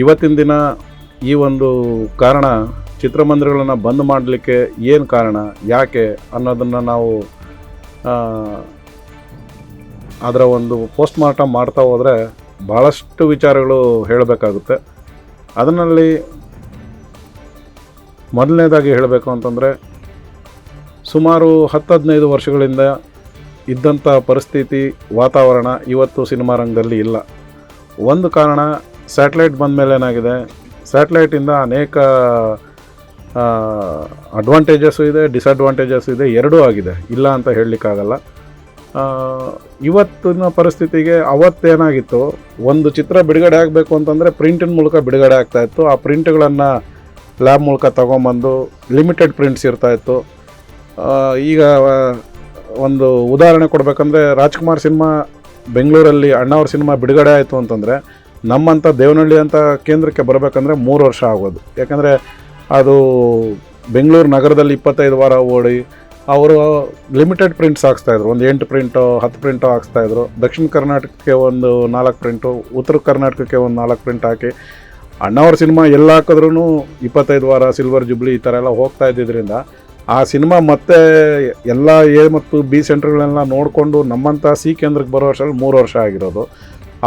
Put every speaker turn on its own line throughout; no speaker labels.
ಇವತ್ತಿನ ದಿನ ಈ ಒಂದು ಕಾರಣ ಚಿತ್ರಮಂದಿರಗಳನ್ನು ಬಂದ್ ಮಾಡಲಿಕ್ಕೆ ಏನು ಕಾರಣ, ಯಾಕೆ ಅನ್ನೋದನ್ನು ನಾವು ಅದರ ಒಂದು ಪೋಸ್ಟ್ ಮಾರ್ಟಮ್ ಮಾಡ್ತಾ ಹೋದರೆ ಭಾಳಷ್ಟು ವಿಚಾರಗಳು ಹೇಳಬೇಕಾಗುತ್ತೆ. ಅದರಲ್ಲಿ ಮೊದಲನೇದಾಗಿ ಹೇಳಬೇಕು ಅಂತಂದರೆ, ಸುಮಾರು ಹತ್ತು ಹದಿನೈದು ವರ್ಷಗಳಿಂದ ಇದ್ದಂಥ ಪರಿಸ್ಥಿತಿ, ವಾತಾವರಣ ಇವತ್ತು ಸಿನಿಮಾ ರಂಗದಲ್ಲಿ ಇಲ್ಲ. ಒಂದು ಕಾರಣ ಸ್ಯಾಟಲೈಟ್ ಬಂದ ಮೇಲೆ ಏನಾಗಿದೆ ಸ್ಯಾಟಲೈಟಿಂದ ಅನೇಕ ಅಡ್ವಾಂಟೇಜಸ್ಸು ಇದೆ ಡಿಸಡ್ವಾಂಟೇಜಸ್ ಇದೆ, ಎರಡೂ ಆಗಿದೆ. ಇಲ್ಲ ಅಂತ ಹೇಳಲಿಕ್ಕಾಗಲ್ಲ. ಇವತ್ತಿನ ಪರಿಸ್ಥಿತಿಗೆ ಅವತ್ತೇನಾಗಿತ್ತು? ಒಂದು ಚಿತ್ರ ಬಿಡುಗಡೆ ಆಗಬೇಕು ಅಂತಂದರೆ ಪ್ರಿಂಟಿನ ಮೂಲಕ ಬಿಡುಗಡೆ ಆಗ್ತಾಯಿತ್ತು ಆ ಪ್ರಿಂಟ್ಗಳನ್ನು ಲ್ಯಾಬ್ ಮೂಲಕ ತೊಗೊಂಬಂದು ಲಿಮಿಟೆಡ್ ಪ್ರಿಂಟ್ಸ್ ಇರ್ತಾಯಿತ್ತು ಈಗ ಒಂದು ಉದಾಹರಣೆ ಕೊಡಬೇಕಂದ್ರೆ ರಾಜ್ಕುಮಾರ್ ಸಿನಿಮಾ ಬೆಂಗಳೂರಲ್ಲಿ ಅಣ್ಣವ್ರ ಸಿನಿಮಾ ಬಿಡುಗಡೆ ಆಯಿತು ಅಂತಂದರೆ ನಮ್ಮಂಥ ದೇವನಹಳ್ಳಿ ಅಂತ ಕೇಂದ್ರಕ್ಕೆ ಬರಬೇಕಂದ್ರೆ ಮೂರು ವರ್ಷ ಆಗೋದು. ಯಾಕಂದರೆ ಅದು ಬೆಂಗಳೂರು ನಗರದಲ್ಲಿ ಇಪ್ಪತ್ತೈದು ವಾರ ಓಡಿ, ಅವರು ಲಿಮಿಟೆಡ್ ಪ್ರಿಂಟ್ಸ್ ಹಾಕ್ಸ್ತಾಯಿದ್ರು ಒಂದು ಎಂಟು ಪ್ರಿಂಟು, ಹತ್ತು ಪ್ರಿಂಟು ಹಾಕ್ಸ್ತಾಯಿದ್ರು ದಕ್ಷಿಣ ಕರ್ನಾಟಕಕ್ಕೆ ಒಂದು ನಾಲ್ಕು ಪ್ರಿಂಟು, ಉತ್ತರ ಕರ್ನಾಟಕಕ್ಕೆ ಒಂದು ನಾಲ್ಕು ಪ್ರಿಂಟ್ ಹಾಕಿ, ಅಣ್ಣವ್ರ ಸಿನಿಮಾ ಎಲ್ಲ ಹಾಕಿದ್ರೂ ಇಪ್ಪತ್ತೈದು ವಾರ, ಸಿಲ್ವರ್ ಜುಬ್ಲಿ ಈ ಥರ ಎಲ್ಲ ಹೋಗ್ತಾ ಇದ್ದಿದ್ದರಿಂದ ಆ ಸಿನಿಮಾ ಮತ್ತೆ ಎಲ್ಲ ಎ ಮತ್ತು ಬಿ ಸೆಂಟ್ರ್ಗಳೆಲ್ಲ ನೋಡಿಕೊಂಡು ನಮ್ಮಂಥ ಸಿ ಕೇಂದ್ರಕ್ಕೆ ಬರೋ ವರ್ಷದಲ್ಲಿ ಮೂರು ವರ್ಷ ಆಗಿರೋದು.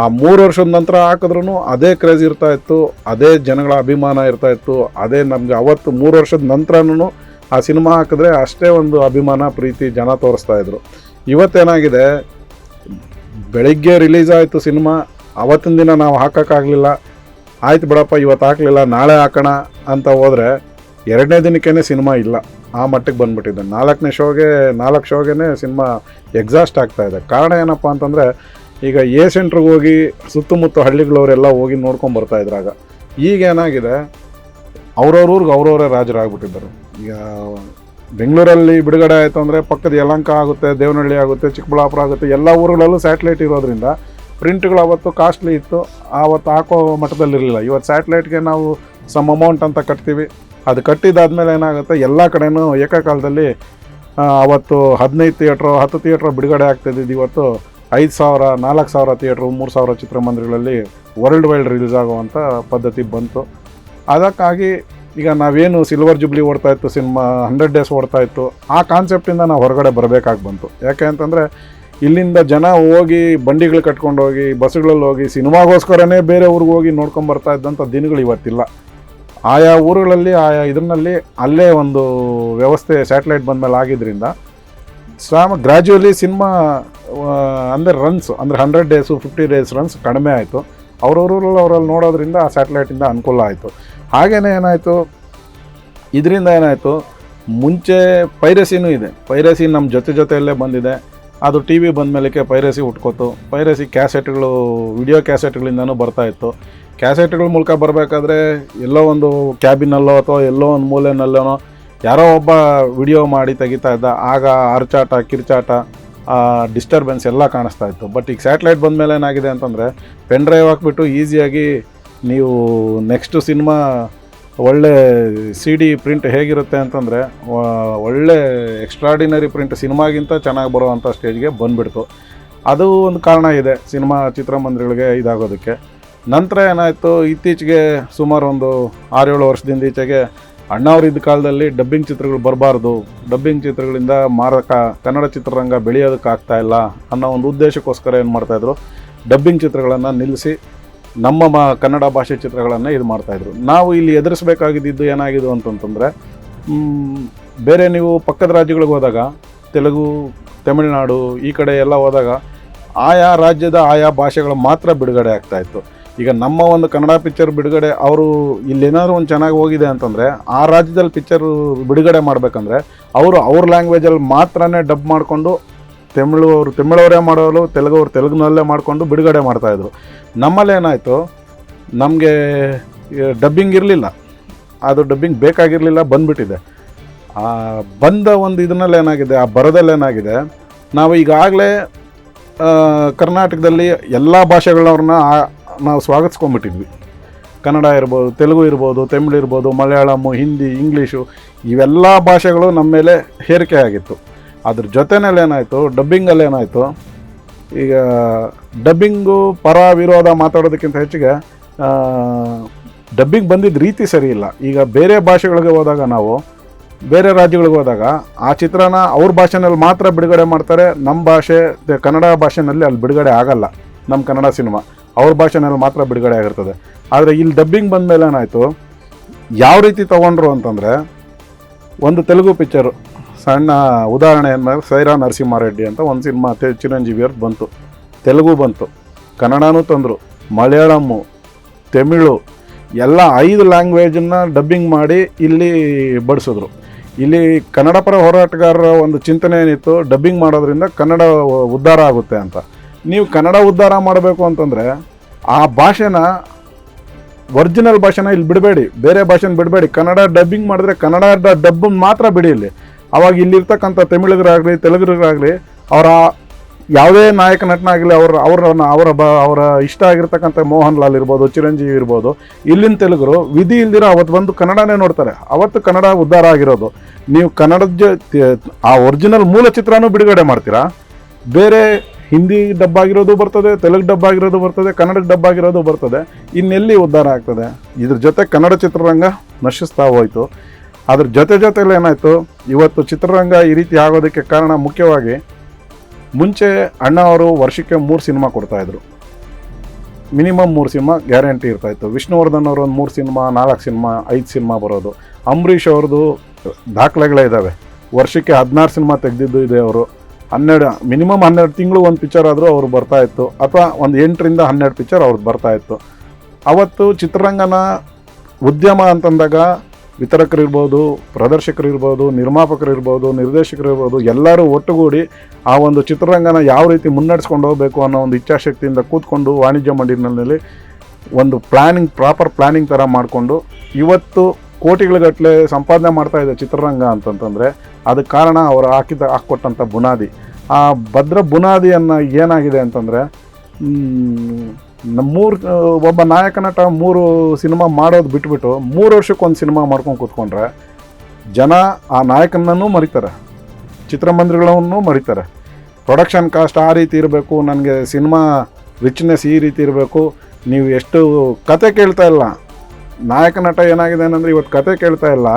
ಆ ಮೂರು ವರ್ಷದ ನಂತರ ಹಾಕಿದ್ರೂ ಅದೇ ಕ್ರೇಜ್ ಇರ್ತಾ ಇತ್ತು, ಅದೇ ಜನಗಳ ಅಭಿಮಾನ ಇರ್ತಾ ಇತ್ತು, ಅದೇ ನಮಗೆ ಅವತ್ತು ಮೂರು ವರ್ಷದ ನಂತರನೂ ಆ ಸಿನಿಮಾ ಹಾಕಿದ್ರೆ ಅಷ್ಟೇ ಒಂದು ಅಭಿಮಾನ, ಪ್ರೀತಿ, ಜನ ತೋರಿಸ್ತಾ ಇದ್ರು. ಇವತ್ತೇನಾಗಿದೆ, ಬೆಳಿಗ್ಗೆ ರಿಲೀಸ್ ಆಯಿತು ಸಿನಿಮಾ, ಅವತ್ತಿನ ದಿನ ನಾವು ಹಾಕೋಕ್ಕಾಗಲಿಲ್ಲ, ಆಯ್ತು ಬಿಡಪ್ಪ, ಇವತ್ತು ಹಾಕಲಿಲ್ಲ, ನಾಳೆ ಹಾಕೋಣ ಅಂತ ಹೋದರೆ ಎರಡನೇ ದಿನಕ್ಕೇ ಸಿನಿಮಾ ಇಲ್ಲ. ಆ ಮಟ್ಟಿಗೆ ಬಂದ್ಬಿಟ್ಟಿದ್ದೆ ನಾಲ್ಕನೇ ಶೋಗೆ, ನಾಲ್ಕು ಶೋಗೆ ಸಿನಿಮಾ ಎಕ್ಸಾಸ್ಟ್ ಆಗ್ತಾ ಇದೆ. ಕಾರಣ ಏನಪ್ಪ ಅಂತಂದರೆ ಈಗ ಎ ಸೆಂಟ್ರಿಗೆ ಹೋಗಿ ಸುತ್ತಮುತ್ತ ಹಳ್ಳಿಗಳವರೆಲ್ಲ ಹೋಗಿ ನೋಡ್ಕೊಂಡು ಬರ್ತಾ ಇದ್ರಾಗ. ಈಗ ಏನಾಗಿದೆ? ಅವ್ರವ್ರ ಊರಿಗೆ ಅವ್ರವರೇ ರಾಜರಾಗ್ಬಿಟ್ಟಿದ್ದಾರೆ. ಈಗ ಬೆಂಗಳೂರಲ್ಲಿ ಬಿಡುಗಡೆ ಆಯಿತು ಅಂದರೆ ಪಕ್ಕದ ಯಲಂಕ ಆಗುತ್ತೆ, ದೇವನಹಳ್ಳಿ ಆಗುತ್ತೆ, ಚಿಕ್ಕಬಳ್ಳಾಪುರ ಆಗುತ್ತೆ, ಎಲ್ಲ ಊರುಗಳಲ್ಲೂ ಸ್ಯಾಟಲೈಟ್ ಇರೋದ್ರಿಂದ ಪ್ರಿಂಟ್ಗಳು ಅವತ್ತು ಕಾಸ್ಟ್ಲಿ ಇತ್ತು. ಆವತ್ತು ಹಾಕೋ ಮಟ್ಟದಲ್ಲಿರಲಿಲ್ಲ ಇವತ್ತು ಸ್ಯಾಟಲೈಟ್ಗೆ ನಾವು ಸಮ್ ಅಮೌಂಟ್ ಅಂತ ಕಟ್ತೀವಿ. ಅದು ಕಟ್ಟಿದಾದ್ಮೇಲೆ ಏನಾಗುತ್ತೆ? ಎಲ್ಲ ಕಡೆಯೂ ಏಕಕಾಲದಲ್ಲಿ ಅವತ್ತು ಹದಿನೈದು ಥಿಯೇಟ್ರು, ಹತ್ತು ಥಿಯೇಟ್ರ್ ಬಿಡುಗಡೆ ಆಗ್ತಿದ್ದು ಇವತ್ತು ಐದು ಸಾವಿರ, ನಾಲ್ಕು ಸಾವಿರ ಥಿಯೇಟ್ರು ಮೂರು ಸಾವಿರ ಚಿತ್ರಮಂದಿರಗಳಲ್ಲಿ ವರ್ಲ್ಡ್ ವೈಡ್ ರಿಲೀಸ್ ಆಗುವಂಥ ಪದ್ಧತಿ ಬಂತು. ಅದಕ್ಕಾಗಿ ಈಗ ನಾವೇನು ಸಿಲ್ವರ್ ಜುಬ್ಲಿ ಓಡ್ತಾ ಇತ್ತು, ಸಿನಿಮಾ ಹಂಡ್ರೆಡ್ ಡೇಸ್ ಓಡ್ತಾ ಇತ್ತು, ಆ ಕಾನ್ಸೆಪ್ಟಿಂದ ನಾವು ಹೊರಗಡೆ ಬರಬೇಕಾಗಿ ಬಂತು. ಯಾಕೆ ಅಂತಂದರೆ ಇಲ್ಲಿಂದ ಜನ ಹೋಗಿ ಬಂಡಿಗಳು ಕಟ್ಕೊಂಡು ಹೋಗಿ ಬಸ್ಗಳಲ್ಲಿ ಹೋಗಿ, ಸಿನಿಮಾಗೋಸ್ಕರನೇ ಬೇರೆ ಊರಿಗೆ ಹೋಗಿ ನೋಡ್ಕೊಂಡು ಬರ್ತಾ ಇದ್ದಂಥ ದಿನಗಳು ಇವತ್ತಿಲ್ಲ. ಆಯಾ ಊರುಗಳಲ್ಲಿ, ಆಯಾ ಇದರಲ್ಲಿ ಅಲ್ಲೇ ಒಂದು ವ್ಯವಸ್ಥೆ ಸ್ಯಾಟಲೈಟ್ ಬಂದಮೇಲೆ ಆಗಿದ್ದರಿಂದ ಸ್ವಾಮ ಗ್ರ್ಯಾಜುವಲಿ ಸಿನಿಮಾ ಅಂದರೆ ರನ್ಸ್ ಅಂದರೆ hundred days fifty days runs ಕಡಿಮೆ ಆಯಿತು. ಅವ್ರವ್ರಲ್ಲಿ ಅವರಲ್ಲಿ ನೋಡೋದ್ರಿಂದ ಆ ಸ್ಯಾಟಲೈಟಿಂದ ಅನುಕೂಲ ಆಯಿತು. ಹಾಗೆಯೇ ಏನಾಯಿತು? ಇದರಿಂದ ಏನಾಯಿತು? ಮುಂಚೆ ಪೈರಸಿನೂ ಇದೆ. ಪೈರಸಿ ನಮ್ಮ ಜೊತೆ ಜೊತೆಯಲ್ಲೇ ಬಂದಿದೆ. ಅದು ಟಿ ವಿ ಬಂದ ಮೇಲಕ್ಕೆ ಪೈರಸಿ ಉಟ್ಕೋತು ಪೈರಸಿ ಕ್ಯಾಸೆಟ್ಗಳು ವಿಡಿಯೋ ಕ್ಯಾಸೆಟ್ಗಳಿಂದನೂ ಬರ್ತಾಯಿತ್ತು ಕ್ಯಾಸೆಟ್ಗಳ ಮೂಲಕ ಬರಬೇಕಾದ್ರೆ ಎಲ್ಲೋ ಒಂದು ಕ್ಯಾಬಿನಲ್ಲೋ ಅಥವಾ ಎಲ್ಲೋ ಒಂದು ಮೂಲೆನಲ್ಲೋ ಯಾರೋ ಒಬ್ಬ ವಿಡಿಯೋ ಮಾಡಿ ತೆಗಿತಾ ಇದ್ದ, ಆಗ ಅರ್ಚಾಟ ಕಿರ್ಚಾಟ ಡಿಸ್ಟರ್ಬೆನ್ಸ್ ಎಲ್ಲ ಕಾಣಿಸ್ತಾ ಇತ್ತು. ಬಟ್ ಈಗ ಸ್ಯಾಟಲೈಟ್ ಬಂದ ಮೇಲೆ ಏನಾಗಿದೆ ಅಂತಂದರೆ ಪೆನ್ ಡ್ರೈವ್ ಹಾಕ್ಬಿಟ್ಟು ಈಸಿಯಾಗಿ ನೀವು ನೆಕ್ಸ್ಟು ಸಿನಿಮಾ ಒಳ್ಳೆ ಸಿ ಡಿ ಪ್ರಿಂಟ್ ಹೇಗಿರುತ್ತೆ ಅಂತಂದರೆ ಒಳ್ಳೆ ಎಕ್ಸ್ಟ್ರಾಡಿನರಿ ಪ್ರಿಂಟ್ ಸಿನಿಮಾಗಿಂತ ಚೆನ್ನಾಗಿ ಬರುವಂಥ ಸ್ಟೇಜ್ಗೆ ಬಂದುಬಿಡ್ತು. ಅದು ಒಂದು ಕಾರಣ ಇದೆ ಸಿನಿಮಾ ಚಿತ್ರಮಂದಿರಗಳಿಗೆ ಇದಾಗೋದಕ್ಕೆ. ನಂತರ ಏನಾಯಿತು, ಇತ್ತೀಚೆಗೆ ಸುಮಾರು ಒಂದು ಆರೇಳು ವರ್ಷದಿಂದ ಈಚೆಗೆ ಅಣ್ಣವ್ರ ಇದ್ದ ಕಾಲದಲ್ಲಿ ಡಬ್ಬಿಂಗ್ ಚಿತ್ರಗಳು ಬರಬಾರ್ದು. ಡಬ್ಬಿಂಗ್ ಚಿತ್ರಗಳಿಂದ ಮಾರಕ, ಕನ್ನಡ ಚಿತ್ರರಂಗ ಬೆಳೆಯೋದಕ್ಕಾಗ್ತಾ ಇಲ್ಲ ಅನ್ನೋ ಒಂದು ಉದ್ದೇಶಕ್ಕೋಸ್ಕರ ಏನು ಮಾಡ್ತಾಯಿದ್ರು ಡಬ್ಬಿಂಗ್ ಚಿತ್ರಗಳನ್ನು ನಿಲ್ಲಿಸಿ ನಮ್ಮ ಮ, ಕನ್ನಡ ಭಾಷೆ ಚಿತ್ರಗಳನ್ನು ಇದು ಮಾಡ್ತಾಯಿದ್ರು ನಾವು ಇಲ್ಲಿ ಎದುರಿಸಬೇಕಾಗಿದ್ದು ಏನಾಗಿದ್ದು ಅಂತಂತಂದರೆ ಬೇರೆ ನೀವು ಪಕ್ಕದ ರಾಜ್ಯಗಳಿಗೆ ಹೋದಾಗ, ತೆಲುಗು, ತಮಿಳುನಾಡು ಈ ಕಡೆ ಎಲ್ಲ ಹೋದಾಗ, ಆಯಾ ರಾಜ್ಯದ ಆಯಾ ಭಾಷೆಗಳು ಮಾತ್ರ ಬಿಡುಗಡೆ ಆಗ್ತಾಯಿತ್ತು ಈಗ ನಮ್ಮ ಒಂದು ಕನ್ನಡ ಪಿಕ್ಚರ್ ಬಿಡುಗಡೆ, ಅವರು ಇಲ್ಲೇನಾದ್ರು ಒಂದು ಚೆನ್ನಾಗಿ ಹೋಗಿದೆ ಅಂತಂದರೆ, ಆ ರಾಜ್ಯದಲ್ಲಿ ಪಿಕ್ಚರ್ ಬಿಡುಗಡೆ ಮಾಡಬೇಕಂದ್ರೆ, ಅವರು ಅವ್ರ ಲ್ಯಾಂಗ್ವೇಜಲ್ಲಿ ಮಾತ್ರನೇ ಡಬ್ ಮಾಡಿಕೊಂಡು ತಮಿಳು ಅವರು ತಮಿಳವರೇ ಮಾಡೋರು ತೆಲುಗು ಅವ್ರು ತೆಲುಗಿನಲ್ಲೇ ಮಾಡಿಕೊಂಡು ಬಿಡುಗಡೆ ಮಾಡ್ತಾಯಿದ್ರು ನಮ್ಮಲ್ಲಿ ಏನಾಯಿತು, ನಮಗೆ ಡಬ್ಬಿಂಗ್ ಇರಲಿಲ್ಲ. ಅದು ಡಬ್ಬಿಂಗ್ ಬೇಕಾಗಿರಲಿಲ್ಲ, ಬಂದ್ಬಿಟ್ಟಿದೆ. ಬಂದ ಒಂದು ಇದರಲ್ಲಿ ಏನಾಗಿದೆ, ಆ ಬರದಲ್ಲಿ ಏನಾಗಿದೆ, ನಾವು ಈಗಾಗಲೇ ಕರ್ನಾಟಕದಲ್ಲಿ ಎಲ್ಲ ಭಾಷೆಗಳವ್ರನ್ನ ನಾವು ಸ್ವಾಗತಿಸ್ಕೊಂಡ್ಬಿಟ್ಟಿದ್ವಿ. ಕನ್ನಡ ಇರ್ಬೋದು, ತೆಲುಗು ಇರ್ಬೋದು, ತಮಿಳು ಇರ್ಬೋದು ಮಲಯಾಳಮು ಹಿಂದಿ, ಇಂಗ್ಲೀಷು ಇವೆಲ್ಲ ಭಾಷೆಗಳು ನಮ್ಮ ಮೇಲೆ ಹೇರಿಕೆ ಆಗಿತ್ತು. ಅದ್ರ ಜೊತೆನಲ್ಲಿ ಏನಾಯಿತು ಡಬ್ಬಿಂಗಲ್ಲಿ ಏನಾಯಿತು, ಈಗ ಡಬ್ಬಿಂಗು ಪರ ವಿರೋಧ ಮಾತಾಡೋದಕ್ಕಿಂತ ಹೆಚ್ಚಿಗೆ ಡಬ್ಬಿಂಗ್ ಬಂದಿದ್ದ ರೀತಿ ಸರಿ ಇಲ್ಲ. ಈಗ ಬೇರೆ ಭಾಷೆಗಳಿಗೆ ಹೋದಾಗ ನಾವು, ಬೇರೆ ರಾಜ್ಯಗಳಿಗೆ ಹೋದಾಗ ಆ ಚಿತ್ರನ ಅವ್ರ ಭಾಷೆನಲ್ಲಿ ಮಾತ್ರ ಬಿಡುಗಡೆ ಮಾಡ್ತಾರೆ. ನಮ್ಮ ಭಾಷೆ, ಕನ್ನಡ ಭಾಷೆನಲ್ಲಿ ಅಲ್ಲಿ ಬಿಡುಗಡೆ ಆಗಲ್ಲ. ನಮ್ಮ ಕನ್ನಡ ಸಿನಿಮಾ. ಅವ್ರ ಭಾಷೆನಲ್ಲಿ ಮಾತ್ರ ಬಿಡುಗಡೆ ಆಗಿರ್ತದೆ. ಆದರೆ ಇಲ್ಲಿ ಡಬ್ಬಿಂಗ್ ಬಂದಮೇಲೆ ಏನಾಯಿತು? ಯಾವ ರೀತಿ ತೊಗೊಂಡ್ರು ಅಂತಂದರೆ, ಒಂದು ತೆಲುಗು ಪಿಕ್ಚರು ಸಣ್ಣ ಉದಾಹರಣೆ ಅಂದರೆ ಸೈರಾ ನರಸಿಂಹಾರೆಡ್ಡಿ ಅಂತ ಒಂದು ಸಿನಿಮಾ ಚಿರಂಜೀವಿಯವ್ರದ್ದು ಬಂತು. ತೆಲುಗು ಬಂತು. ಕನ್ನಡನೂ ತಂದರು. ಮಲಯಾಳಮ್ಮು, ತಮಿಳು, ಎಲ್ಲ ಐದು ಲ್ಯಾಂಗ್ವೇಜನ್ನು ಡಬ್ಬಿಂಗ್ ಮಾಡಿ ಇಲ್ಲಿ ಬಡಿಸಿದ್ರು. ಇಲ್ಲಿ ಕನ್ನಡ ಪರ ಹೋರಾಟಗಾರರ ಒಂದು ಚಿಂತನೆ ಏನಿತ್ತು? ಡಬ್ಬಿಂಗ್ ಮಾಡೋದ್ರಿಂದ ಕನ್ನಡ ಉದ್ಧಾರ ಆಗುತ್ತೆ ಅಂತ. ನೀವು ಕನ್ನಡ ಉದ್ಧಾರ ಮಾಡಬೇಕು ಅಂತಂದರೆ ಆ ಭಾಷೆನ ಒರಿಜಿನಲ್ ಭಾಷೆನ ಇಲ್ಲಿ ಬಿಡಬೇಡಿ, ಬೇರೆ ಭಾಷೆನ ಬಿಡಬೇಡಿ. ಕನ್ನಡ ಡಬ್ಬಿಂಗ್ ಮಾಡಿದ್ರೆ ಕನ್ನಡ ಡಬ್ ಮಾತ್ರ ಬಿಡಿ ಇಲ್ಲಿ. ಅವಾಗ ಇಲ್ಲಿರ್ತಕ್ಕಂಥ ತಮಿಳಿಗರಾಗಲಿ ತೆಲುಗುಗರಾಗಲಿ ಅವರ ಯಾವುದೇ ನಾಯಕ ನಟನಾಗಲಿ ಅವ್ರ ಅವರ ಅವರ ಬ ಅವರ ಇಷ್ಟ ಆಗಿರ್ತಕ್ಕಂಥ ಮೋಹನ್ ಲಾಲ್ ಇರ್ಬೋದು, ಚಿರಂಜೀವಿ ಇರ್ಬೋದು, ಇಲ್ಲಿನ ತೆಲುಗರು ವಿಧಿ ಇಲ್ದಿರೋ ಅವತ್ತು ಬಂದು ಕನ್ನಡನೇ ನೋಡ್ತಾರೆ. ಅವತ್ತು ಕನ್ನಡ ಉದ್ಧಾರ ಆಗಿರೋದು. ನೀವು ಕನ್ನಡದ ಆ ಒರಿಜಿನಲ್ ಮೂಲ ಚಿತ್ರನೂ ಬಿಡುಗಡೆ ಮಾಡ್ತೀರಾ? ಬೇರೆ ಹಿಂದಿ ಡಬ್ ಆಗಿರೋದು ಬರ್ತದೆ, ತೆಲುಗು ಡಬ್ ಆಗಿರೋದು ಬರ್ತದೆ ಕನ್ನಡಕ್ಕೆ ಡಬ್ ಆಗಿರೋದು ಬರ್ತದೆ. ಇನ್ನೆಲ್ಲಿ ಉದ್ಧಾರ ಆಗ್ತದೆ? ಇದ್ರ ಜೊತೆ ಕನ್ನಡ ಚಿತ್ರರಂಗ ನಶಿಸ್ತಾ ಹೋಯಿತು. ಅದ್ರ ಜೊತೆ ಜೊತೆಲಿ ಏನಾಯಿತು? ಇವತ್ತು ಚಿತ್ರರಂಗ ಈ ರೀತಿ ಆಗೋದಕ್ಕೆ ಕಾರಣ ಮುಖ್ಯವಾಗಿ ಮುಂಚೆ ಅಣ್ಣ ಅವರು ವರ್ಷಕ್ಕೆ ಮೂರು ಸಿನಿಮಾ ಕೊಡ್ತಾಯಿದ್ರು ಮಿನಿಮಮ್ ಮೂರು ಸಿನಿಮಾ ಗ್ಯಾರಂಟಿ ಇರ್ತಾಯಿತ್ತು ವಿಷ್ಣುವರ್ಧನ್ ಅವರು ಒಂದು ಮೂರು ಸಿನಿಮಾ, ನಾಲ್ಕು ಸಿನಿಮಾ, ಐದು ಸಿನಿಮಾ ಬರೋದು. ಅಂಬರೀಷ್ ಅವ್ರದ್ದು ದಾಖಲೆಗಳೇ ಇದ್ದಾವೆ ವರ್ಷಕ್ಕೆ ಹದಿನಾರು ಸಿನಿಮಾ ತೆಗೆದಿದ್ದು ಇದೆ ಅವರು. ಹನ್ನೆರಡು, ಮಿನಿಮಮ್ ಹನ್ನೆರಡು ತಿಂಗಳು ಒಂದು ಪಿಕ್ಚರ್ ಆದರೂ ಅವ್ರು ಬರ್ತಾ ಇತ್ತು. ಅಥವಾ ಒಂದು ಎಂಟರಿಂದ ಹನ್ನೆರಡು ಪಿಕ್ಚರ್ ಅವ್ರದ್ದು ಬರ್ತಾ ಇತ್ತು. ಅವತ್ತು ಚಿತ್ರರಂಗನ ಉದ್ಯಮ ಅಂತಂದಾಗ ವಿತರಕರಿರ್ಬೋದು ಪ್ರದರ್ಶಕರಿರ್ಬೋದು ನಿರ್ಮಾಪಕರಿರ್ಬೋದು ನಿರ್ದೇಶಕರಿರ್ಬೋದು ಎಲ್ಲರೂ ಒಟ್ಟುಗೂಡಿ ಆ ಒಂದು ಚಿತ್ರರಂಗನ ಯಾವ ರೀತಿ ಮುನ್ನಡೆಸ್ಕೊಂಡು ಹೋಗಬೇಕು ಅನ್ನೋ ಒಂದು ಇಚ್ಛಾಶಕ್ತಿಯಿಂದ ಕೂತ್ಕೊಂಡು ವಾಣಿಜ್ಯ ಮಂಡಿನಲ್ಲಿ ಒಂದು ಪ್ಲ್ಯಾನಿಂಗ್ ಪ್ರಾಪರ್ ಪ್ಲ್ಯಾನಿಂಗ್ ಥರ ಮಾಡಿಕೊಂಡು ಇವತ್ತು ಕೋಟಿಗಳಗಟ್ಟಲೆ ಸಂಪಾದನೆ ಮಾಡ್ತಾ ಇದೆ ಚಿತ್ರರಂಗ ಅಂತಂತಂದರೆ, ಅದಕ್ಕೆ ಕಾರಣ ಅವರು ಹಾಕಿದ ಹಾಕ್ಕೊಟ್ಟಂಥ ಬುನಾದಿ. ಆ ಭದ್ರ ಬುನಾದಿಯನ್ನು ಏನಾಗಿದೆ ಅಂತಂದರೆ ಮೂರು ಒಬ್ಬ ನಾಯಕ ನಟ ಮೂರು ಸಿನಿಮಾ ಮಾಡೋದು ಬಿಟ್ಬಿಟ್ಟು ಮೂರು ವರ್ಷಕ್ಕೊಂದು ಸಿನಿಮಾ ಮಾಡ್ಕೊಂಡು ಕೂತ್ಕೊಂಡ್ರೆ, ಜನ ಆ ನಾಯಕನನ್ನು ಮರಿತಾರೆ, ಚಿತ್ರಮಂದಿರಗಳನ್ನು ಮರಿತಾರೆ. ಪ್ರೊಡಕ್ಷನ್ ಕಾಸ್ಟ್ ಆ ರೀತಿ ಇರಬೇಕು, ನನಗೆ ಸಿನಿಮಾ ರಿಚ್ನೆಸ್ ಈ ರೀತಿ ಇರಬೇಕು, ನೀವು ಎಷ್ಟು ಕತೆ ಕೇಳ್ತಾ ಇಲ್ಲ ನಾಯಕ ನಟ ಏನಾಗಿದೆ ಏನಂದರೆ ಇವತ್ತು ಕತೆ ಕೇಳ್ತಾ ಇಲ್ಲ.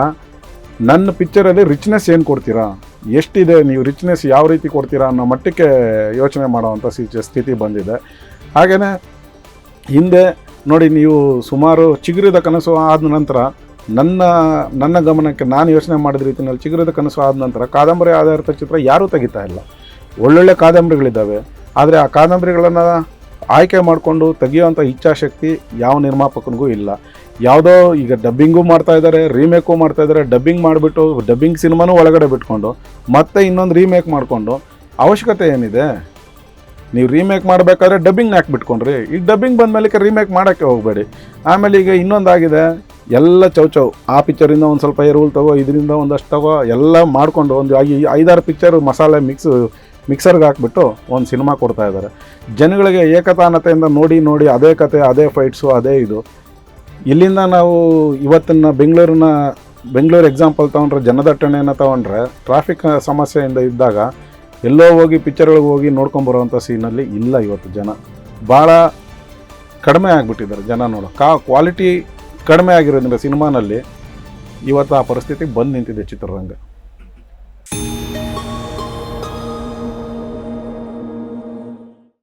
ನನ್ನ ಪಿಕ್ಚರಲ್ಲಿ ರಿಚ್ನೆಸ್ ಏನು ಕೊಡ್ತೀರಾ? ಎಷ್ಟಿದೆ ನೀವು ರಿಚ್ನೆಸ್ ಯಾವ ರೀತಿ ಕೊಡ್ತೀರಾ ಅನ್ನೋ ಮಟ್ಟಕ್ಕೆ ಯೋಚನೆ ಮಾಡೋವಂಥ ಸ್ಥಿತಿ ಬಂದಿದೆ. ಹಾಗೆಯೇ ಹಿಂದೆ ನೋಡಿ ನೀವು ಸುಮಾರು ಚಿಗುರಿದ ಕನಸು ಆದ ನಂತರ ನನ್ನ ನನ್ನ ಗಮನಕ್ಕೆ ನಾನು ಯೋಚನೆ ಮಾಡಿದ ರೀತಿಯಲ್ಲಿ ಚಿಗುರಿದ ಕನಸು ಆದ ನಂತರ ಕಾದಂಬರಿ ಆಧಾರಿತ ಚಿತ್ರ ಯಾರೂ ತೆಗಿತಾ ಇಲ್ಲ. ಒಳ್ಳೊಳ್ಳೆ ಕಾದಂಬರಿಗಳಿದ್ದಾವೆ. ಆದರೆ ಆ ಕಾದಂಬರಿಗಳನ್ನು ಆಯ್ಕೆ ಮಾಡಿಕೊಂಡು ತೆಗೆಯುವಂಥ ಇಚ್ಛಾಶಕ್ತಿ ಯಾವ ನಿರ್ಮಾಪಕನಿಗೂ ಇಲ್ಲ. ಯಾವುದೋ ಈಗ ಡಬ್ಬಿಂಗು ಮಾಡ್ತಾ ಇದ್ದಾರೆ ರೀಮೇಕು ಮಾಡ್ತಾ ಇದ್ದಾರೆ ಡಬ್ಬಿಂಗ್ ಮಾಡಿಬಿಟ್ಟು ಡಬ್ಬಿಂಗ್ ಸಿನಿಮಾನೂ ಒಳಗಡೆ ಬಿಟ್ಕೊಂಡು ಮತ್ತೆ ಇನ್ನೊಂದು ರೀಮೇಕ್ ಮಾಡಿಕೊಂಡು ಅವಶ್ಯಕತೆ ಏನಿದೆ? ನೀವು ರೀಮೇಕ್ ಮಾಡಬೇಕಾದ್ರೆ ಡಬ್ಬಿಂಗ್ ಯಾಕೆ ಬಿಟ್ಕೊಂಡ್ರಿ? ಈಗ ಡಬ್ಬಿಂಗ್ ಬಂದ ಮೇಲೆ ರೀಮೇಕ್ ಮಾಡೋಕ್ಕೆ ಹೋಗಬೇಡಿ. ಆಮೇಲೆ ಈಗ ಇನ್ನೊಂದಾಗಿದೆ, ಎಲ್ಲ ಚೌಚೌ ಆ ಪಿಕ್ಚರಿಂದ ಒಂದು ಸ್ವಲ್ಪ ಏರುಲ್ ತಗೋ, ಇದರಿಂದ ಒಂದಷ್ಟು ತಗೋ, ಎಲ್ಲ ಮಾಡಿಕೊಂಡು ಒಂದು ಐದಾರು ಪಿಕ್ಚರ್ ಮಸಾಲೆ ಮಿಕ್ಸ್ ಮಿಕ್ಸರ್ಗೆ ಹಾಕ್ಬಿಟ್ಟು ಒಂದು ಸಿನಿಮಾ ಕೊಡ್ತಾ ಇದ್ದಾರೆ ಜನಗಳಿಗೆ ಏಕತಾನತೆಯಿಂದ ನೋಡಿ ನೋಡಿ, ಅದೇ ಕತೆ, ಅದೇ ಫೈಟ್ಸು ಅದೇ ಇದು. ಇಲ್ಲಿಂದ ನಾವು ಇವತ್ತಿನ ಬೆಂಗಳೂರಿನ, ಬೆಂಗಳೂರು ಎಕ್ಸಾಂಪಲ್ ತೊಗೊಂಡ್ರೆ ಜನದಟ್ಟಣೆಯನ್ನು ತೊಗೊಂಡ್ರೆ ಟ್ರಾಫಿಕ್ ಸಮಸ್ಯೆಯಿಂದ ಇದ್ದಾಗ ಎಲ್ಲೋ ಹೋಗಿ ಪಿಕ್ಚರ್ಗಳಿಗೆ ಹೋಗಿ ನೋಡ್ಕೊಂಬರುವಂಥ ಸೀನಲ್ಲಿ ಇಲ್ಲ ಇವತ್ತು ಜನ. ಭಾಳ ಕಡಿಮೆ ಆಗಿಬಿಟ್ಟಿದ್ದಾರೆ ಜನ ನೋಡೋ. ಕಾ ಕ್ವಾಲಿಟಿ ಕಡಿಮೆ ಆಗಿರೋದ್ರಿಂದ ಸಿನಿಮಾನಲ್ಲಿ ಇವತ್ತು ಆ ಪರಿಸ್ಥಿತಿ ಬಂದು ನಿಂತಿದೆ ಚಿತ್ರರಂಗ.